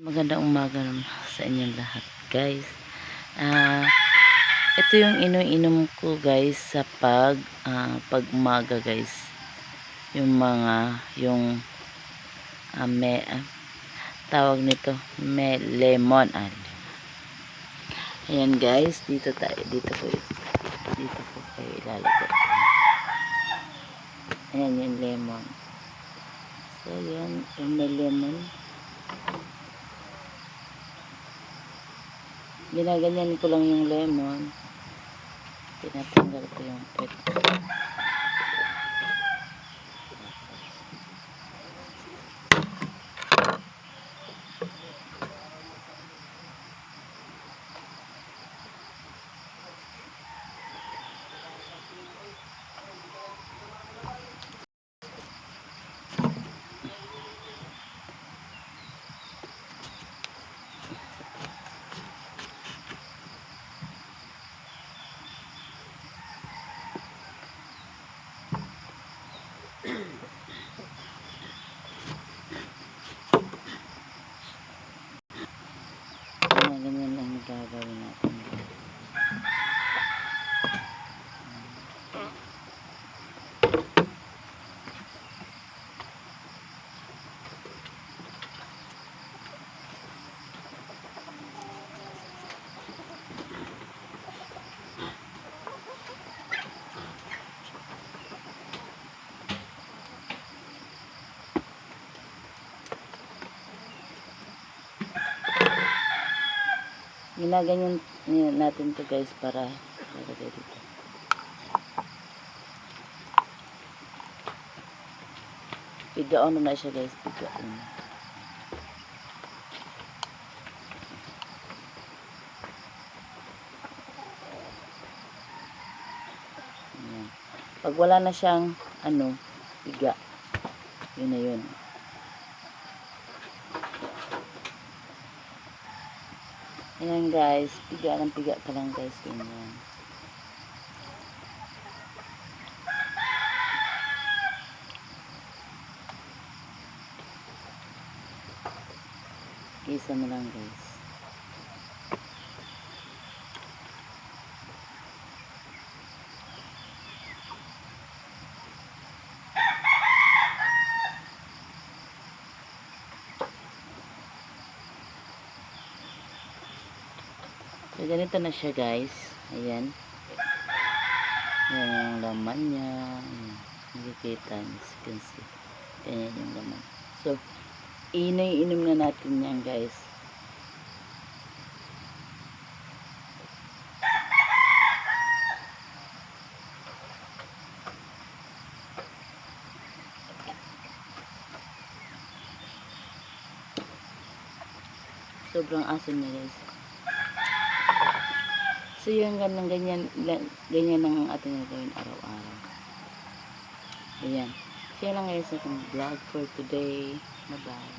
Magandang umaga naman sa inyong lahat guys. Ah, ito yung ino-inom ko guys sa pag ah, pag umaga guys. Yung mga yung ah, me, ah, tawag nito me lemon ah. Ayan guys, dito tayo dito ko dito ko kayo ilalagay. Ayan yung lemon. So yan, yung may lemon. Ginaganyan ko lang yung lemon. Tinatanggal ko yung pet Ganyan, ganyan lang yung gagawin natin. Ginaganyan natin to guys para lagay dito. Pigaon na siya guys, pigaon. Pag wala na siyang ano, piga. Yun na yun. Ayan guys, piga ng piga ka lang guys. Ganyan. Isa mo lang guys. So, ganito na siya guys. Ayan. Ayan yung laman niya. Nakikita. As you can see. Ganyan yung laman. So, inay-inom na natin yan guys. Sobrang asim niya guys. So yun ganyan la- ganyan ang ating gagawin araw-araw. Ayan. So yun lang guys ating vlog for today. Bye bye.